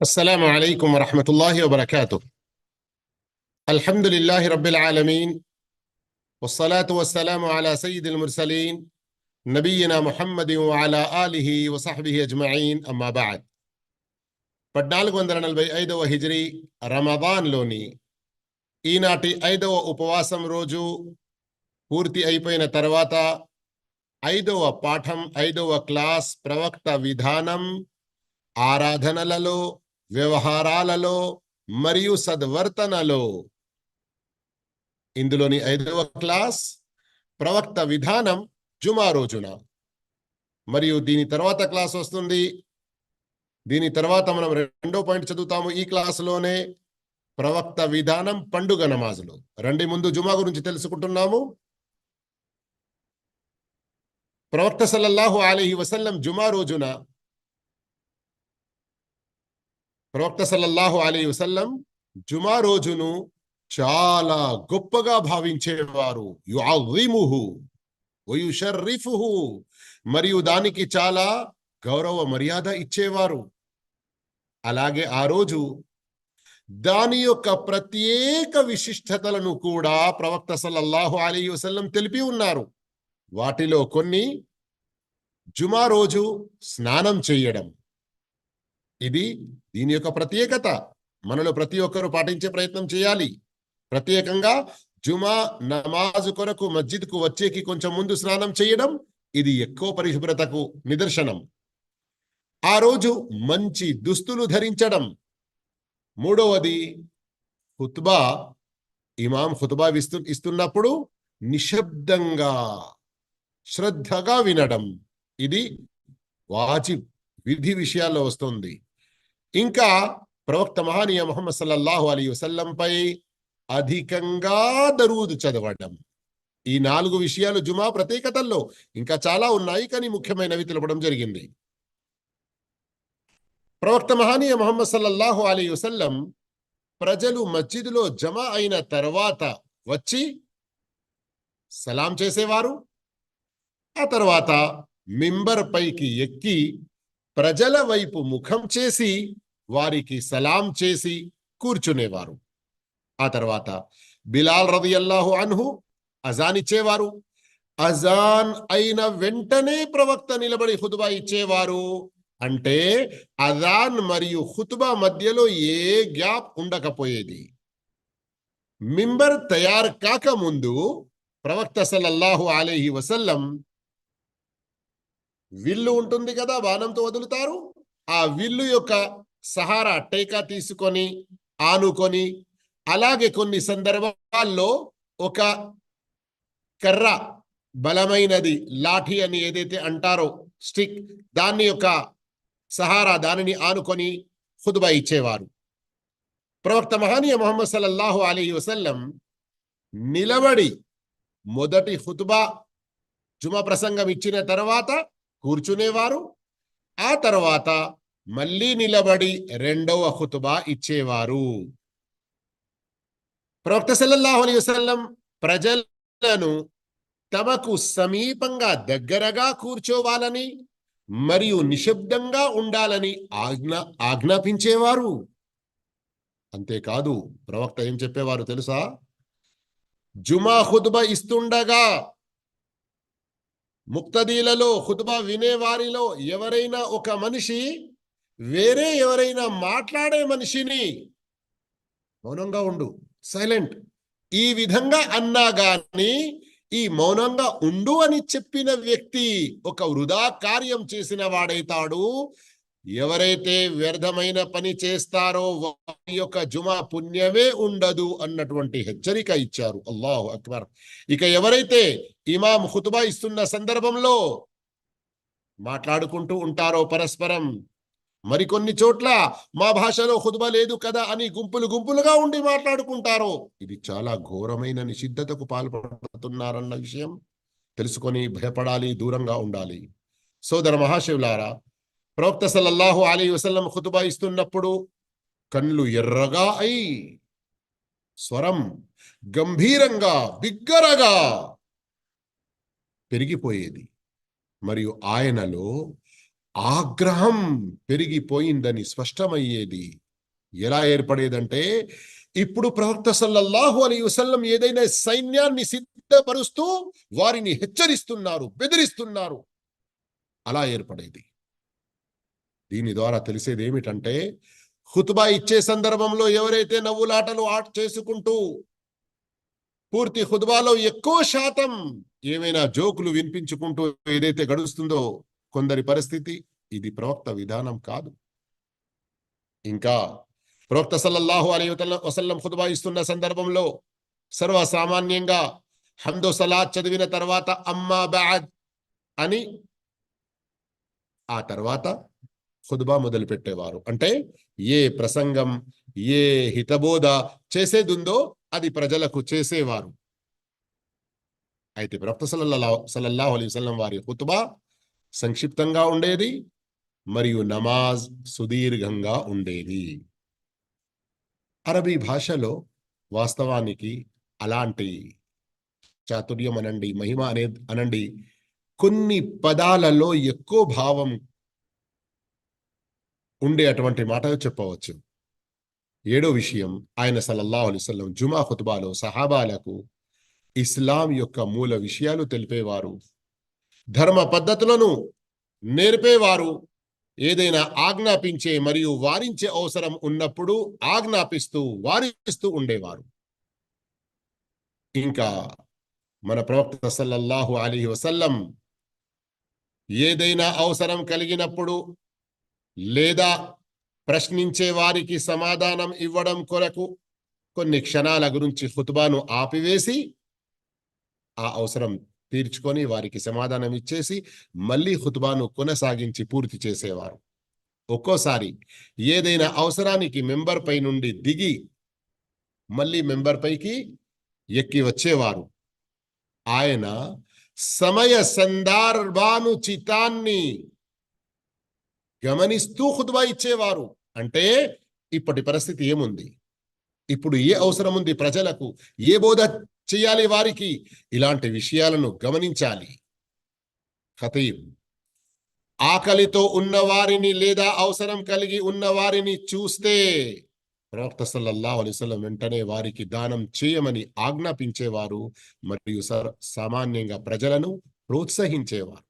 السلام عليكم ورحمة الله وبركاته الحمد لله رب العالمين والصلاة والسلام على سيد المرسلين نبينا محمد وعلى آله وصحبه أجمعين أما بعد పద్నాలుగు వందల నలభై ఐదవ హిజ్రీ రమదాన్లోని ఈనాటి ఐదవ ఉపవాసం రోజు పూర్తి అయిపోయిన తర్వాత ఐదవ పాఠం ఐదవ క్లాస్ ప్రవక్త విధానం ఆరాధనలలో వ్యవహారాలలో మరియు సద్వర్తనలో. ఇందులోని ఐదవ క్లాస్ ప్రవక్త విధానం జుమా రోజున. మరియు దీని తర్వాత క్లాస్ వస్తుంది. దీని తర్వాత మనం రెండో పాయింట్ చదువుతాము ఈ క్లాసులోనే. ప్రవక్త విధానం పండుగ నమాజులు. రండి ముందు జుమా గురించి తెలుసుకుంటున్నాము. ప్రవక్త సల్లల్లాహు అలహి వసల్లం జుమా రోజున ప్రవక్త సల్లల్లాహు అలీ వసల్లం జుమా రోజును చాలా గొప్పగా భావించేవారు. యుఅజిముహు మరియు దానికి చాలా గౌరవ మర్యాద ఇచ్చేవారు. అలాగే ఆ రోజు దాని యొక్క ప్రత్యేక విశిష్టతలను కూడా ప్రవక్త సల్లల్లాహు అలీ వసల్లం తెలిపి ఉన్నారు. వాటిలో కొన్ని జుమా రోజు స్నానం చేయడం ఇది దీని యొక్క ప్రత్యేకత. మనలో ప్రతి ఒక్కరూ పాటించే ప్రయత్నం చేయాలి. ప్రత్యేకంగా జుమా నమాజు కొరకు మస్జిద్కు వచ్చేకి కొంచెం ముందు స్నానం చేయడం ఇది ఎక్కువ పరిశుభ్రతకు నిదర్శనం. ఆ రోజు మంచి దుస్తులు ధరించడం. మూడవది హుత్బా ఇమాం హుత్బా ఇస్తు ఇస్తున్నప్పుడు నిశ్శబ్దంగా శ్రద్ధగా వినడం. ఇది వాజిబ్ విధి విషయాల్లో వస్తుంది. ఇంకా ప్రవక్త మహానీయ మొహమ్మద్ సల్లల్లాహు అలీ వసల్లంపై అధికంగా దరూదు చదవడం. ఈ నాలుగు విషయాలు జుమా ప్రత్యేకతల్లో ఇంకా చాలా ఉన్నాయి కానీ ముఖ్యమైనవి తెలపడం జరిగింది. ప్రవక్త మహానీయ మొహమ్మద్ సల్లల్లాహు అలీ వసల్లం ప్రజలు మస్జిద్లో జమ అయిన తర్వాత వచ్చి సలాం చేసేవారు. ఆ తర్వాత మింబర్ పైకి ఎక్కి ప్రజల వైపు ముఖం చేసి వారికి సలాం చేసి కూర్చునేవారు. ఆ తర్వాత బిలాల్ రవి అల్లాహు అన్హు అజాన్ ఇచ్చేవారు. అజాన్ అయిన వెంటనే ప్రవక్త నిలబడి హుతుబా ఇచ్చేవారు. అంటే అజాన్ మరియు హుతుబా మధ్యలో ఏ గ్యాప్ ఉండకపోయేది. మింబర్ తయారు కాక ముందు ప్రవక్త సల్లల్లాహు అలీహి వసల్లం విల్లు ఉంటుంది కదా బాణంతో వదులుతారు. ఆ విల్లు యొక్క సహారా టేకా తీసుకొని ఆనుకొని అలాగే కొన్ని సందర్భాల్లో ఒక కర్ర బలమైనది లాఠీ అని ఏదైతే అంటారో స్టిక్ దాన్ని యొక్క సహారా దానిని ఆనుకొని ఖుద్బా ఇచ్చేవారు. ప్రవక్త మహానీయ మొహమ్మద్ సల్లల్లాహు అలీ వసల్లం నిలబడి మొదటి హుతుబా జుమా ప్రసంగం ఇచ్చిన తర్వాత కూర్చునేవారు. ఆ తర్వాత మళ్ళీ నిలబడి రెండవ హుతుబా ఇచ్చేవారు. ప్రవక్త సల్లల్లాహు అలీ వసల్లం ప్రజలను తమకు సమీపంగా దగ్గరగా కూర్చోవాలని మరియు నిశ్శబ్దంగా ఉండాలని ఆజ్ఞ ఆజ్ఞాపించేవారు. అంతేకాదు ప్రవక్త ఏం చెప్పేవారు తెలుసా? జుమా హుద్బ ఇస్తుండగా ముక్తదీలలో ఖుద్బా వినేవారిలో ఎవరైనా ఒక మనిషి వేరే ఎవరైనా మాట్లాడే మనిషిని మౌనంగా ఉండు. సైలెంట్. ఈ విధంగా అన్నా గాని ఈ మౌనంగా ఉండు అని చెప్పిన వ్యక్తి ఒక వృధా కార్యం చేసిన వాడైతాడు. ఎవరైతే వ్యర్థమైన పని చేస్తారో వారి యొక్క జుమా పుణ్యమే ఉండదు అన్నటువంటి హెచ్చరిక ఇచ్చారు. అల్లాహు అక్బర్. ఇక ఎవరైతే ఇమాం హుతుబా ఇస్తున్న సందర్భంలో మాట్లాడుకుంటూ ఉంటారో పరస్పరం మరికొన్ని చోట్ల మా భాషలో హుతుబా లేదు కదా అని గుంపులు గుంపులుగా ఉండి మాట్లాడుకుంటారు. ఇది చాలా ఘోరమైన నిషిద్ధతకు పాల్పడుతున్నారన్న విషయం తెలుసుకొని భయపడాలి దూరంగా ఉండాలి. సోదర మహాశివులారా ప్రవక్త సల్లల్లాహు అలీ వసల్లం హుతుబా ఇస్తున్నప్పుడు కళ్ళు ఎర్రగా అయి స్వరం గంభీరంగా బిగ్గరగా పెరిగిపోయేది. మరియు ఆయనలో ఆగ్రహం పెరిగిపోయిందని స్పష్టమయ్యేది. ఎలా ఏర్పడేదంటే ఇప్పుడు ప్రవక్త సల్లల్లాహు అలీ వసల్లం ఏదైనా సైన్యాన్ని సిద్ధపరుస్తూ వారిని హెచ్చరిస్తున్నారు బెదిరిస్తున్నారు. అలా ఏర్పడేది. దీని ద్వారా తెలిసేది ఏమిటంటే హుతుబా ఇచ్చే సందర్భంలో ఎవరైతే నవ్వులాటలు ఆట చేసుకుంటూ పూర్తి హుతుబాలో ఎక్కువ శాతం ఏమైనా జోకులు వినిపించుకుంటూ ఏదైతే గడుస్తుందో కొందరి పరిస్థితి ఇది ప్రవక్త విధానం కాదు. ఇంకా ప్రవక్త సల్లల్లాహు అలీ వసల్లం ఖుద్బా ఇస్తున్న సందర్భంలో సర్వసామాన్యంగా హందో సలాద్ చదివిన తర్వాత అమ్మా బాద్ అని ఆ తర్వాత ఖుద్బా మొదలు పెట్టేవారు అంటే ఏ ప్రసంగం ఏ హితబోధ చేసేదుందో అది ప్రజలకు చేసేవారు. అయితే ప్రవక్త సల్లల్లా సల్లల్లాహు అలీ వసల్లం వారి ఖుత్బా సంక్షిప్తంగా ఉండేది మరియు నమాజ్ సుదీర్ఘంగా ఉండేది. అరబీ భాషలో వాస్తవానికి అలాంటి చాతుర్యం అనండి మహిమ అనే అనండి కొన్ని పదాలలో ఎక్కువ భావం ఉండే అటువంటి మాట చెప్పవచ్చు. ఏడో విషయం ఆయన సల్లల్లాహు అలిస్లం జుమా ఖుతుబాలో సహాబాలకు ఇస్లాం యొక్క మూల విషయాలు తెలిపేవారు. ధర్మ పద్ధతులను నేర్పేవారు. ఏదైనా ఆజ్ఞాపించే మరియు వారించే అవసరం ఉన్నప్పుడు ఆజ్ఞాపిస్తూ వారిస్తూ ఉండేవారు. ఇంకా మన ప్రవక్త సల్లల్లాహు అలీ వసల్లం ఏదైనా అవసరం కలిగినప్పుడు లేదా ప్రశ్నించే వారికి సమాధానం ఇవ్వడం కొరకు కొన్ని క్షణాల గురించి హుతుబాను ఆపివేసి ఆ అవసరం తీర్చుకొని వారికి సమాధానం ఇచ్చేసి మళ్ళీ హుతుబాను కొనసాగించి పూర్తి చేసేవారు. ఒక్కోసారి ఏదైనా అవసరానికి మెంబర్ పై నుండి దిగి మళ్ళీ మెంబర్ పైకి ఎక్కి వచ్చేవారు. ఆయన సమయ సందర్భానుచితాన్ని గమనిస్తూ హుతుబా ఇచ్చేవారు. అంటే ఇప్పటి పరిస్థితి ఏముంది? ఇప్పుడు ఏ అవసరం ఉంది ప్రజలకు? ఏ బోధ చేయాలి వారికి. ఇలాంటి విషయాలను గమనించాలి. ఖతీబ్ ఆకలితో ఉన్న వారిని లేదా అవసరం కలిగి ఉన్న వారిని చూస్తే ప్రవక్త సల్లల్లా అలైవలం వెంటనే వారికి దానం చేయమని ఆజ్ఞాపించేవారు మరియు సామాన్యంగా ప్రజలను ప్రోత్సహించేవారు.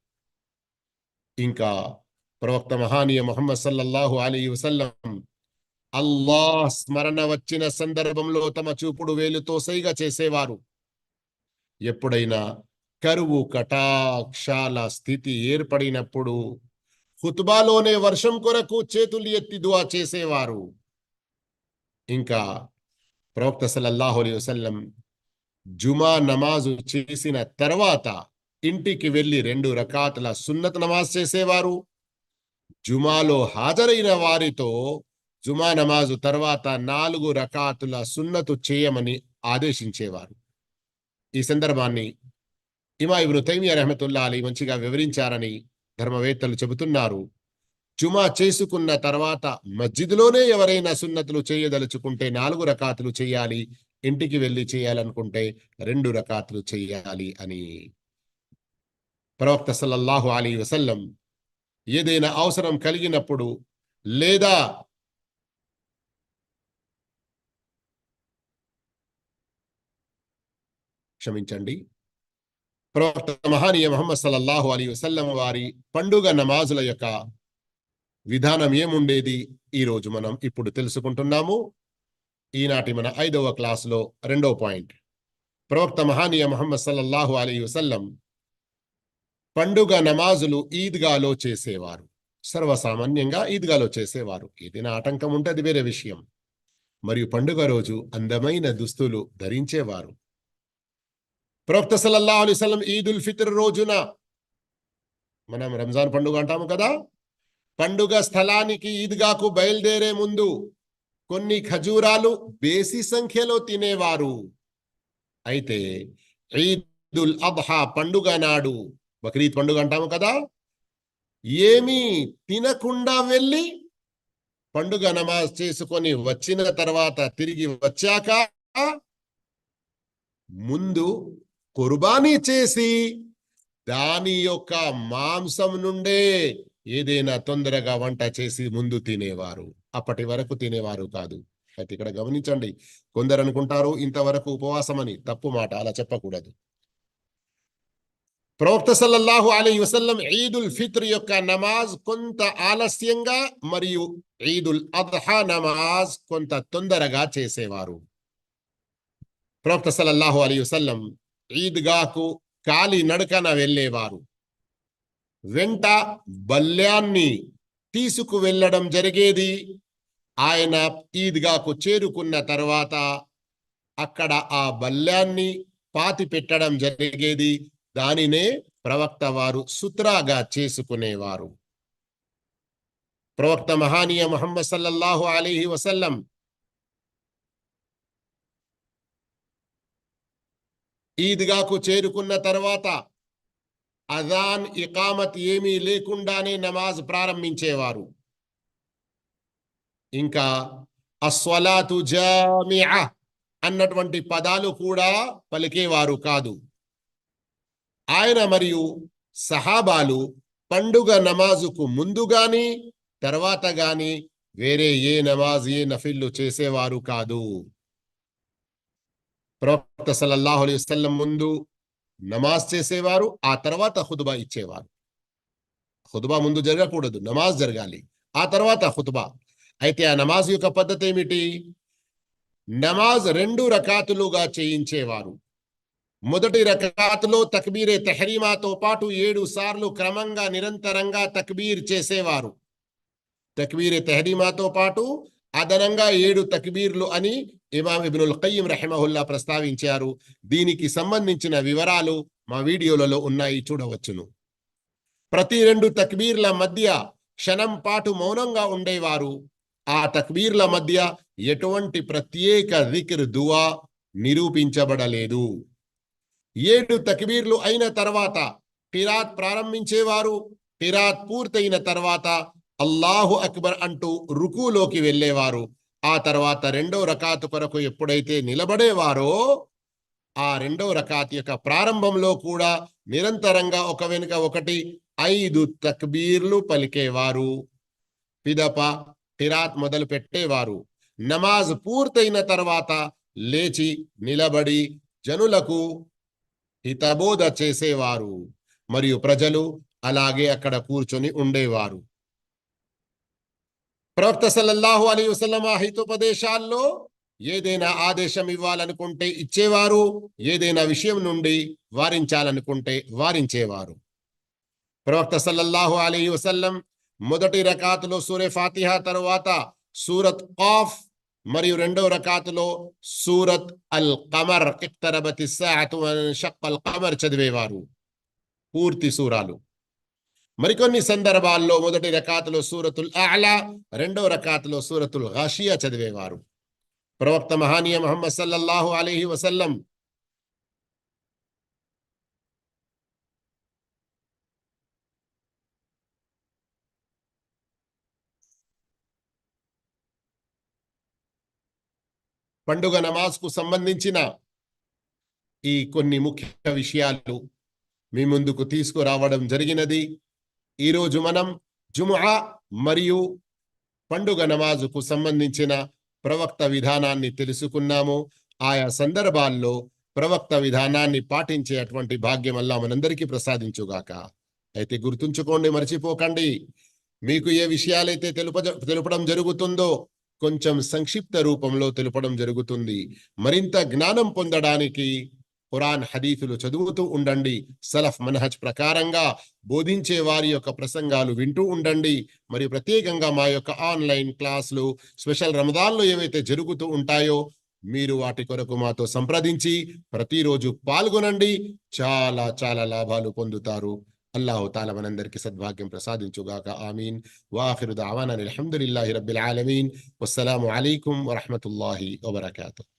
ఇంకా ప్రవక్త మహానీయ మొహమ్మద్ సల్లల్లాహు అలీ వసల్లం అల్లాహ్ స్మరణ వచ్చిన సందర్భంలో తమ చూపుడు వేలుతో సైగ చేసేవారు. ఎప్పుడైనా కరువు కటాక్షాల స్థితి ఏర్పడినప్పుడు హుతుబాలోనే వర్షం కొరకు చేతులు ఎత్తి దువా చేసేవారు. ఇంకా ప్రవక్త సల్లల్లాహు అలీ వసల్లం జుమా నమాజు చేసిన తర్వాత ఇంటికి వెళ్ళి రెండు రకాతుల సున్నత్ నమాజ్ చేసేవారు. జుమాలో హాజరైన వారితో జుమా నమాజు తర్వాత నాలుగు రకాతుల సున్నతు చేయమని ఆదేశించేవారు. ఈ సందర్భాన్ని ఇమా ఇబ్ను తైమియా రహమతుల్లా అలీ మంచిగా వివరించారని ధర్మవేత్తలు చెబుతున్నారు. జుమా చేసుకున్న తర్వాత మస్జిద్లోనే ఎవరైనా సున్నతులు చేయదలుచుకుంటే నాలుగు రకాతులు చేయాలి ఇంటికి వెళ్ళి చేయాలనుకుంటే రెండు రకాతులు చేయాలి అని. ప్రవక్త సల్లల్లాహు అలీ వసల్లం ఏదైనా అవసరం కలిగినప్పుడు లేదా క్షమించండి. ప్రవక్త మహానీయ మహమ్మద్ సల్లల్లాహు అలీ వసల్లం వారి పండుగ నమాజుల యొక్క విధానం ఏముండేది? ఈరోజు మనం ఇప్పుడు తెలుసుకుంటున్నాము. ఈనాటి మన ఐదవ క్లాసులో రెండవ పాయింట్. ప్రవక్త మహానీయ మహమ్మద్ సల్లల్లాహు అలీ వసల్లం పండుగ నమాజులు ఈద్గాలో చేసేవారు. సర్వసామాన్యంగా ఈద్గాలో చేసేవారు. ఏదైనా ఆటంకం ఉంటే అది వేరే విషయం. మరియు పండుగ రోజు అందమైన దుస్తులు ధరించేవారు. ప్రవక్త సల్లల్లా అలీ వసల్లం ఈద్ ఉల్ ఫిత్ర్ రోజున మనం రంజాన్ పండుగ అంటాము కదా? పండుగ స్థలానికి ఈద్గాకు బయలుదేరే ముందు కొన్ని ఖజూరాలు బేసి సంఖ్యలో తినేవారు. అయితే ఈదుల్ అబ్హా పండుగ నాడు బక్రీద్ పండుగ అంటాము కదా? ఏమీ తినకుండా వెళ్ళి పండుగ నమాజ్ చేసుకొని వచ్చిన తర్వాత తిరిగి వచ్చాక ముందు కుర్బానీ చేసి దాని యొక్క మాంసం నుండే ఏదైనా తొందరగా వంట చేసి ముందు తినేవారు. అప్పటి వరకు తినేవారు కాదు. అయితే ఇక్కడ గమనించండి. కొందరు అనుకుంటారు ఇంతవరకు ఉపవాసం అని తప్పు మాట అలా చెప్పకూడదు. ప్రవక్త సల్లల్లాహు అలీ వసల్లం ఈదుల్ ఫిత్ర్ యొక్క నమాజ్ కొంత ఆలస్యంగా మరియు ఈదుల్ అద్హా నమాజ్ కొంత తొందరగా చేసేవారు. ప్రవక్త సల్లల్లాహు అలీ వసల్లం ఈద్గాకు కాలి నడకన వెళ్ళేవారు. వెంట బల్యాన్ని తీసుకు వెళ్ళడం జరిగేది. ఆయన ఈద్గాకు చేరుకున్న తర్వాత అక్కడ ఆ బల్యాన్ని పాతి పెట్టడం జరిగేది. దానినే ప్రవక్త వారు సుత్రాగా చేసుకునేవారు. ప్రవక్త మహానీయ మొహమ్మద్ సల్లల్లాహు అలీహి వసల్లం ఈద్గాకు చేరుకున్న తర్వాత అజాన్ ఇకామత్ ఏమీ లేకుండానే నమాజ్ ప్రారంభించేవారు. ఇంకా అస్వలాతు జామియా అన్నటువంటి పదాలు కూడా పలికేవారు కాదు. ఆయన మరియు సహాబాలు పండుగ నమాజుకు ముందు గాని తర్వాత గాని వేరే ఏ నమాజ్ ఏ నఫిల్లు చేసేవారు కాదు. ప్రవక్త సల్లల్లాహు అలీ వసల్లం ముందు నమాజ్ చేసేవారు ఆ తర్వాత హుదుబా ఇచ్చేవారు. హుదుబా ముందు జరగకూడదు నమాజ్ జరగాలి. ఆ తర్వాత హుతుబా అయితే ఆ నమాజ్ యొక్క పద్ధతి ఏమిటి? నమాజ్ రెండు రకాతులుగా చేయించేవారు. మొదటి రకాతులో తక్బీరే తెహరీమాతో పాటు ఏడు సార్లు క్రమంగా నిరంతరంగా తక్బీర్ చేసేవారు. తక్బీరే తెహరీమాతో పాటు అదనంగా ఏడు తక్బీర్లు అని ఇమాం ఇబ్నుల్ ఖయ్యం రహిమహుల్లా ప్రస్తావించారు దీనికి సంబంధించిన వివరాలు మా వీడియోలలో ఉన్నాయి చూడవచ్చును. ప్రతి రెండు తక్బీర్ల మధ్య క్షణం పాటు మౌనంగా ఉండేవారు. ఆ తక్బీర్ల మధ్య ఎటువంటి ప్రత్యేక దిక్ర్ దువా నిరూపించబడలేదు. ఏడు తక్బీర్లు అయిన తర్వాత కిరాత్ ప్రారంభించేవారు. కిరాత్ పూర్తయిన తర్వాత అల్లాహు అక్బర్ అంటూ రుకులోకి వెళ్ళేవారు. ఆ తర్వాత రెండో రకాతు కొరకు ఎప్పుడైతే నిలబడేవారో ఆ రెండో రకాత్ యొక్క ప్రారంభంలో కూడా నిరంతరంగా ఒక వెనుక ఒకటి ఐదు తక్బీర్లు పలికేవారు. పిదప కిరాత్ మొదలు పెట్టేవారు. నమాజ్ పూర్తయిన తర్వాత లేచి నిలబడి జనులకు హితబోధ చేసేవారు. మరియు ప్రజలు అలాగే అక్కడ కూర్చొని ఉండేవారు. ప్రవక్త సల్లల్లాహు అలీ వసలం ఆ హితోపదేశాల్లో ఏదైనా ఆదేశం ఇవ్వాలనుకుంటే ఇచ్చేవారు ఏదైనా విషయం నుండి వారించాలనుకుంటే వారించేవారు. ప్రవక్త సల్లల్లాహు అలీ వసల్లం మొదటి రకాతులో సూర్య ఫాతిహా తరువాత సూరత్ కాఫ్ మరియు రెండవ రకాతులో సూరత్ అల్ కమర్ ఇక్తరబతి షక్కల్ కమర్ చదివేవారు. పూర్తి సూరాలు. మరికొన్ని సందర్భాల్లో మొదటి రకాతులో సూరతుల్ అలా రెండవ రకాతులో సూరతుల్ ఘాషియా చదివేవారు. ప్రవక్త మహానీయ మహమ్మద్ సల్లల్లాహు అలీహి వసల్లం పండుగ నమాజ్కు సంబంధించిన ఈ కొన్ని ముఖ్య విషయాలు మీ ముందుకు తీసుకురావడం జరిగినది. ఈరోజు మనం జుమ్హా మరియు పండుగ నమాజుకు సంబంధించిన ప్రవక్త విధానాన్ని తెలుసుకున్నాము. ఆయా సందర్భాల్లో ప్రవక్త విధానాన్ని పాటించే అటువంటి భాగ్యం అల్లా మనందరికీ ప్రసాదించుగాక. అయితే గుర్తుంచుకోండి మర్చిపోకండి. మీకు ఏ విషయాలైతే తెలుప తెలుపడం జరుగుతుందో కొంచెం సంక్షిప్త రూపంలో తెలుపడం జరుగుతుంది. మరింత జ్ఞానం పొందడానికి ఖురాన్ హదీఫులు చదువుతూ ఉండండి. సలఫ్ మనహజ్ ప్రకారంగా బోధించే వారి యొక్క ప్రసంగాలు వింటూ ఉండండి. మరియు ప్రత్యేకంగా మా యొక్క ఆన్లైన్ క్లాసులు స్పెషల్ రమదాన్లు ఏవైతే జరుగుతూ ఉంటాయో మీరు వాటి కొరకు మాతో సంప్రదించి ప్రతిరోజు పాల్గొనండి. చాలా చాలా లాభాలు పొందుతారు. అల్లాహు తాల మనందరికీ సద్భాగ్యం ప్రసాదించుగాక. ఆమీన్. వాఖిరు దావానా అల్హమ్దులిల్లాహి రబ్బిల్ ఆలమీన్. వస్సలాము అలైకుం వరహమతుల్లాహి వబర్కాతుహు